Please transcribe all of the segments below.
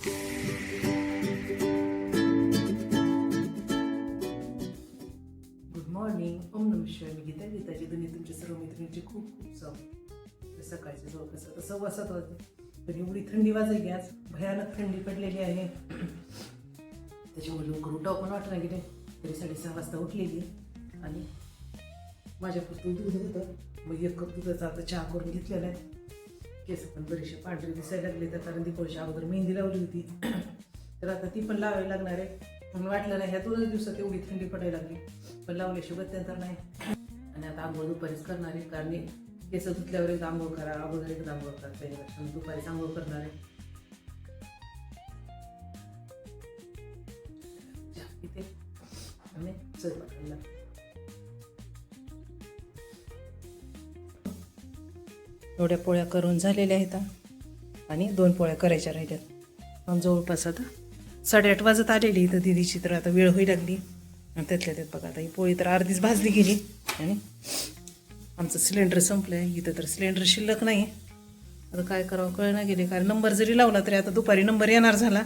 Good morning ओम नम शिवाय. मी गीता गीताची तुम्ही तुमच्या सर्व मैत्रिणीची खूप खूप स्वागत. सकाळचे जवळपास आता सव्वा सात वाजले. पण एवढी थंडी वाजली आज भयानक थंडी पडलेली आहे. त्याच्यामुळे लवकर उठाव पण वाटणार गेले. तरी साडेसहा वाजता उठलेली. आणि माझ्या पुस्तक दूध होतं. मग एक कप दुधाचा आता चहा करून घेतलेला आहे. केस पण बरेचसे पांढरे दिसायला लागली तर कारण दीपावलीच्या अगोदर मेहंदी लावली होती. तर आता ती पण लावावी लागणार आहे. म्हणून वाटलं नाही ह्या दोनच दिवसात एवढी थंडी पडायला लागली. पण लावल्याशिवाय तर नाही. आणि आता आंघोळ दुपारीच करणार आहे कारण केस धुतल्यावर एक आंघोळ करा अगोदर एक आंघोळ करा त्याच्या मी दुपारीच आंघोळ करणार आहे. इथे. आणि चल एवढ्या पोळ्या करून झालेल्या आहेत आणि दोन पोळ्या करायच्या राहिल्यात. मग जवळपास आता साडेआठ वाजत आलेली इथं दिदीची तर आता वेळ होई लागली. आणि त्यातल्या त्यात बघा आता ही पोळी तर अर्धीच भाजली गेली. आणि आमचं सिलेंडर संपलं आहे इथं तर सिलेंडर शिल्लक नाही आता काय करावं कळना गेले. कारण नंबर जरी लावला तरी आता दुपारी नंबर येणार झाला.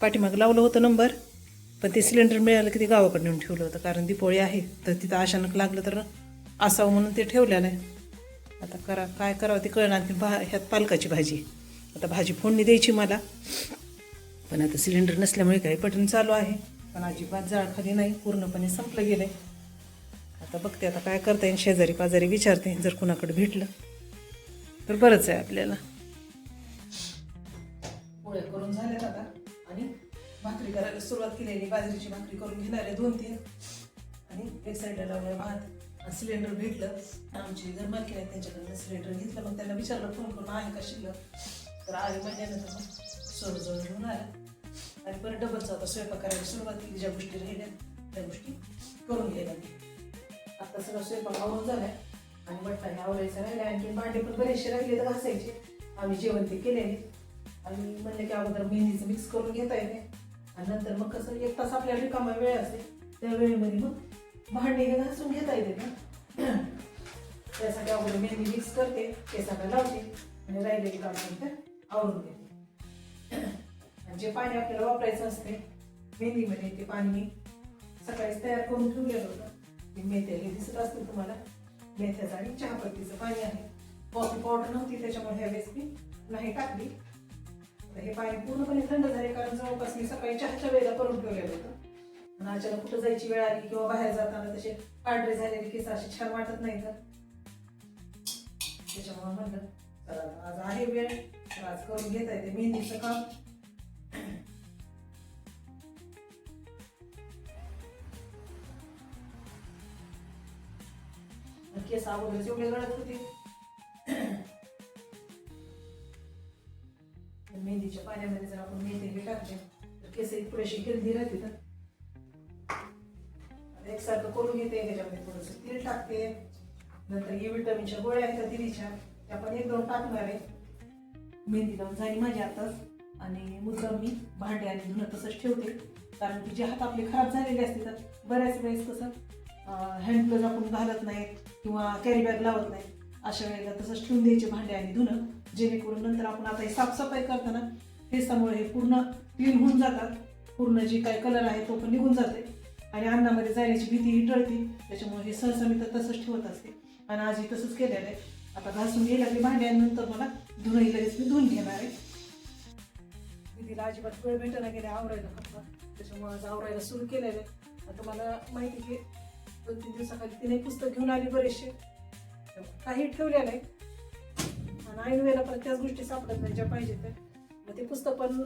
पाठीमागं लावलं होतं नंबर पण ते सिलेंडर मिळालं की ते गावाकडे नेऊन ठेवलं होतं. कारण ती पोळी आहे तर तिथं अचानक लागलं तर असावं म्हणून ते ठेवलेलं आहे. आता करा काय करावं ते कळणार आणखी भा ह्यात पालकाची भाजी. आता भाजी फोडणी द्यायची मला. पण आता सिलेंडर नसल्यामुळे काही बटन चालू आहे. पण अजिबात जाळ खाली नाही. पूर्णपणे संपलं गेलं आहे आता बघते आता काय करता येईल. शेजारी पाजारी विचारते. जर कुणाकडे भेटलं तर बरंच आहे आपल्याला. पोळ्या करून झाल्यात आता. आणि भाकरी करायला सुरुवात केलेली. बाजरीची भाकरी करून घेणार आहे दोन तीन आणि एक साईडला लावलं भात. सिलेंडर भेटलं आमची घर मालकी आहेत त्यांच्याकडनं सिलेंडर घेतलं. मग त्यांना विचारलं फोन करून आहे का शिल्लक? तर आहे महिन्यानंतर मग सोड जवळ घेऊन आला आणि परत डबलचा आता स्वयंपाक करायला सुरुवात केली ज्या गोष्टी राहिल्या त्या गोष्टी करून घ्यायला आता सगळं स्वयंपाक आवरून झाला आणि म्हटलं हे आवरायचं राहिलं आणखी भांडे पण बरेचसे राहिले तर घासायचे. आम्ही जेवण ते केलेले. आणि म्हणलं की अगोदर मेहंदीचं मिक्स करून घेता येते. आणि नंतर मग कसं एक तास आपल्याला रिकामा वेळ असते. त्या वेळेमध्ये मग भांडे हे घासून घेता येते ना? त्यासाठी अगोदर मेहंदी मिक्स करते केसाला लावते आणि राहिलेली काम नंतर आवरून घेते. आणि जे पाणी आपल्याला वापरायचं असते मेहंदीमध्ये ते पाणी मी सकाळीच तयार करून ठेवलेलं होतं. ते मेथ्या हे दिसत असतील तुम्हाला मेथ्याचं आणि चहापत्तीचं पाणी आहे. कॉफी पावडर नव्हती त्याच्यामुळे ह्या मी नाही टाकली. तर हे पाणी पूर्णपणे थंड झाले कारण जवळपास मी सकाळी चहाच्या वेळेला करून ठेवलेलं होतं. अचानक कुठं जायची वेळ आली किंवा बाहेर जाताना तसे पांढरे झालेले केस असे छान वाटत नाही तर. त्याच्यामुळे म्हणलं चला आज आहे वेळ तर आज करून घेता येते मेहंदीचं काम. केस अगोदर जेवढे गळत होते. मेहंदीच्या पाण्यामध्ये जर आपण मेहंदी टाकते टाकले तर केस पुरेशी थोडेसे हेल्दी राहते तर करून घेते त्याच्यामध्ये थोडंसं तेल टाकते. नंतर हे विटामिनच्या गोळ्या आहेत त्या दिलीच्या त्या पण एक दोन टाकणार आहे. मेहंदी लावून झाली माझी आताच आणि मुद्दाम मी भांडे आणि धुणं तसंच ठेवते. कारण की जे हात आपले खराब झालेले असते तर बऱ्याच वेळेस कसं हँड ग्लोज आपण घालत नाही किंवा कॅरी बॅग लावत नाही. अशा वेळेला तसंच ठेवून द्यायचे भांडे आणि धुणं. जेणेकरून नंतर आपण आता हे साफसफाई करताना फेसामुळे हे पूर्ण क्लीन होऊन जातात. पूर्ण जे काही कलर आहे तो पण निघून जाते. आणि अन्नामध्ये जाण्याची भीती ही टळते. त्याच्यामुळे हे सहसा मी तर तसंच ठेवत असते. आणि आजही तसंच केलेलं आहे. आता घासून घ्यायला की भांड्यानंतर मला धुणंही लगेच मी धुवून घेणार आहे. दीदीला अजिबात वेळ भेटायला गेले आवरायला फक्त. त्याच्यामुळे आज आवरायला सुरू केलेलं आहे. आता मला माहिती की दोन तीन दिवसाखाली तिने पुस्तक घेऊन आली बरेचसे. काही ठेवलेलं आहे. आणि ऐन वेळेला पण त्याच गोष्टी सापडत नाही ज्या पाहिजे त्या. मग ते पुस्तक पण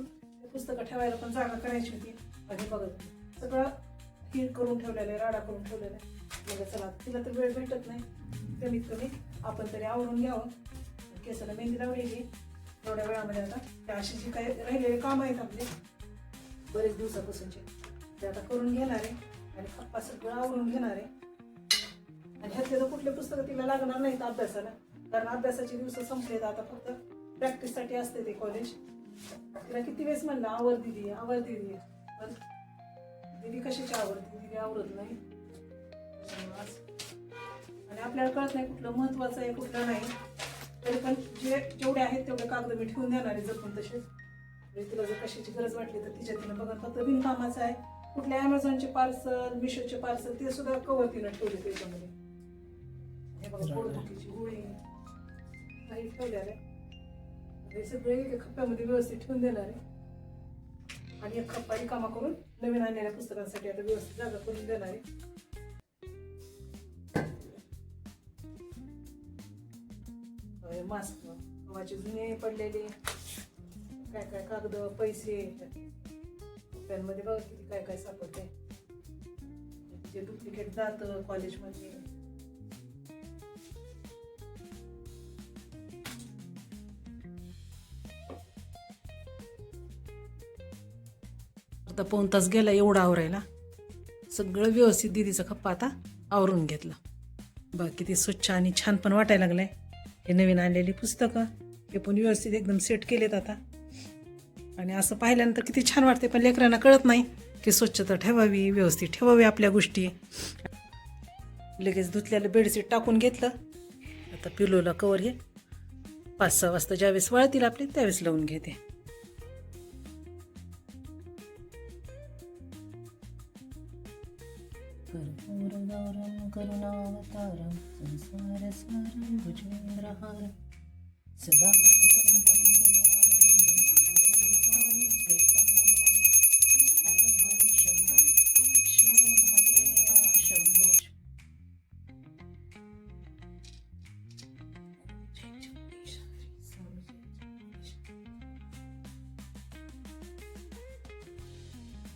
पुस्तकं ठेवायला पण जागा करायची होती. आणि बघत सगळं ही करून ठेवलेलं आहे राडा करून ठेवलेला आहे. म्हणजे चला तिला तर वेळ भेटत नाही. कमीत कमी आपण तरी आवरून घ्यावं. केसाला मेहंदी लावलेली थोड्या वेळामध्ये आता त्या अशी जी काही राहिलेले काम आहेत आपले बरेच दिवसापासूनचे ते आता करून घेणार आहे आणि पप्पा सगळं आवरून घेणार आहे. आणि ह्यातले तर कुठले पुस्तकं तिला लागणार नाहीत अभ्यासाला. कारण अभ्यासाचे दिवस संपलेत आता फक्त प्रॅक्टिससाठी असते ते कॉलेज तिला किती वेळेस म्हणलं आवर दिली आवर दिली पण दिदी कशाची आवडते? दिदी आवडत नाही. आणि आपल्याला कळत नाही कुठलं महत्वाचं आहे कुठलं नाही. तरी पण जे जेवढे आहेत तेवढे कागद मी ठेवून देणार आहे जपून तसेच. म्हणजे तुला जर कशाची गरज वाटली तर तिच्या तिनं बघा फक्त बिनकामाचं आहे. कुठल्या अमेझॉनचे पार्सल मिशोचे पार्सल ते सुद्धा कवर तिनं ठेवले त्याच्यामध्ये. हे बघा पोटदुखीची गोळी. काही ठेवल्या रे हे सगळे खप्प्यामध्ये व्यवस्थित ठेवून देणार आहे. आणि एक खप्पा रिकामा करून नवीन आणलेल्या पुस्तकांसाठी आता व्यवस्थित जागा करून देणार आहे. मास्क गव्हाचे जुने पडलेले. काय काय कागद पैसे. पेनमध्ये बघा किती काय काय सापडते जे डुप्लिकेट जात कॉलेजमध्ये आता पाऊन तास गेला एवढा आवरायला. सगळं व्यवस्थित दिदीचा खप्पा आता आवरून घेतलं. बघ किती स्वच्छ आणि छान पण वाटायला लागलंय. हे नवीन आणलेली पुस्तकं हे पण व्यवस्थित एकदम सेट केलेत आता. आणि असं पाहिल्यानंतर किती छान वाटते पण लेकरांना कळत नाही की स्वच्छता ठेवावी व्यवस्थित ठेवावी आपल्या गोष्टी. लगेच धुतल्याला बेडशीट टाकून घेतलं. आता पिलोला कवर हे पाच सहा वाजता ज्यावेळेस वळतील आपले त्यावेळेस लावून घेते. कर्पूरगौरं करुणावतारं संसारसारं भुजगेन्द्रहारं सदा वसन्तं हृदयारविन्दे